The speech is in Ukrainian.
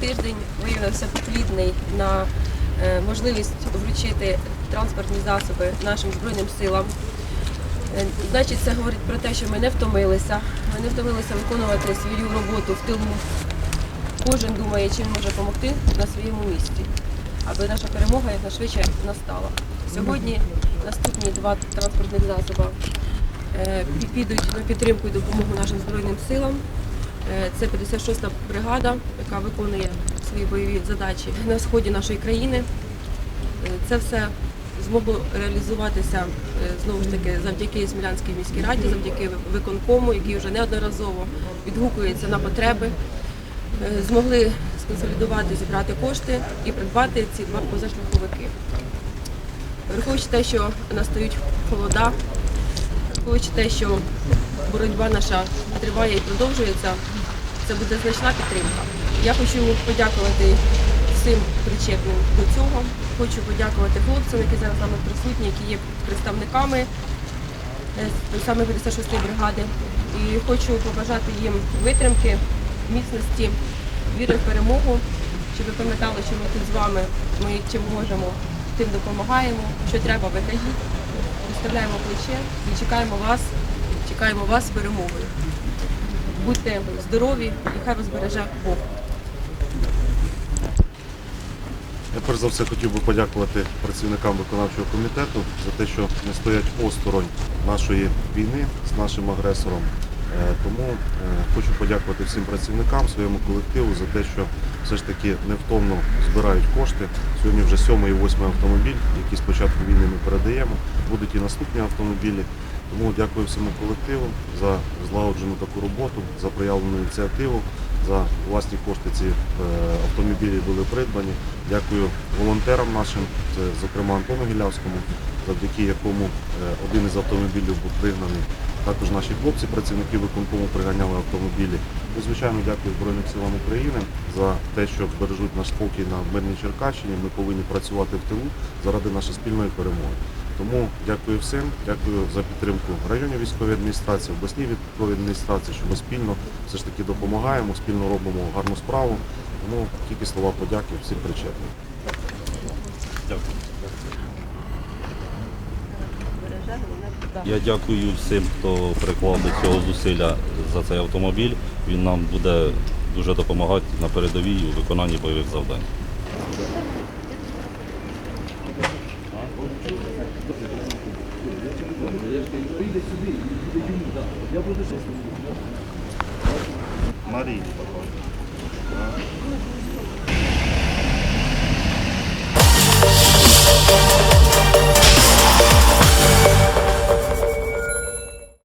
тиждень виявився плідний на е, можливість вручити транспортні засоби нашим Збройним силам. Е, значить, це говорить про те, що ми не втомилися. Ми не втомилися виконувати свою роботу в тилу. Кожен думає, чим може допомогти на своєму місці, аби наша перемога якнайшвидше настала. Сьогодні наступні два транспортних засоби е, підуть на підтримку і допомогу нашим Збройним силам. Е, Це 56-та бригада, яка виконує свої бойові задачі на сході нашої країни. Е, Це все змогло реалізуватися е, знову ж таки завдяки Смілянській міській раді, завдяки виконкому, який вже неодноразово відгукується на потреби. Змогли сконсолідувати, зібрати кошти і придбати ці два позашляховики. Враховуючи те, що настають холода, враховуючи те, що боротьба наша триває і продовжується, це буде значна підтримка. Я хочу подякувати всім причетним до цього. Хочу подякувати хлопцям, які зараз нами присутні, які є представниками е, саме 56-ї бригади. І хочу побажати їм витримки, міцності, віри в перемогу, щоб ви пам'ятали, що ми тут з вами, ми чим можемо, тим допомагаємо. Що треба, ви кажіть. Виставляємо плече і чекаємо вас, чекаємо вас з перемогою. Будьте здорові і хай вас береже Бог. Я перш за все хотів би подякувати працівникам виконавчого комітету за те, що не стоять осторонь нашої війни з нашим агресором. Е, Тому е, хочу подякувати всім працівникам, своєму колективу за те, що все ж таки невтомно збирають кошти. Сьогодні вже сьомий і восьмий автомобіль, які з початку війни ми передаємо. Будуть і наступні автомобілі. Тому дякую всьому колективу за злагоджену таку роботу, за проявлену ініціативу. За власні кошти ці е, автомобілі були придбані. Дякую волонтерам нашим, це, зокрема Антону Гілявському, завдяки якому е, один із автомобілів був пригнаний. Також наші хлопці, працівники виконкому приганяли автомобілі. І, звичайно, дякую Збройним силам України за те, що бережуть наш спокій на мирній Черкащині. Ми повинні працювати в тилу заради нашої спільної перемоги. Тому дякую всім, дякую за підтримку районній військової адміністрації, обласній військовій адміністрації, що ми спільно все ж таки допомагаємо, спільно робимо гарну справу. Тому тільки слова подяки всім причетним. Дякую. Я дякую всім, хто приклав до цього зусилля за цей автомобіль. Він нам буде дуже допомагати на передовій у виконанні бойових завдань. Марії.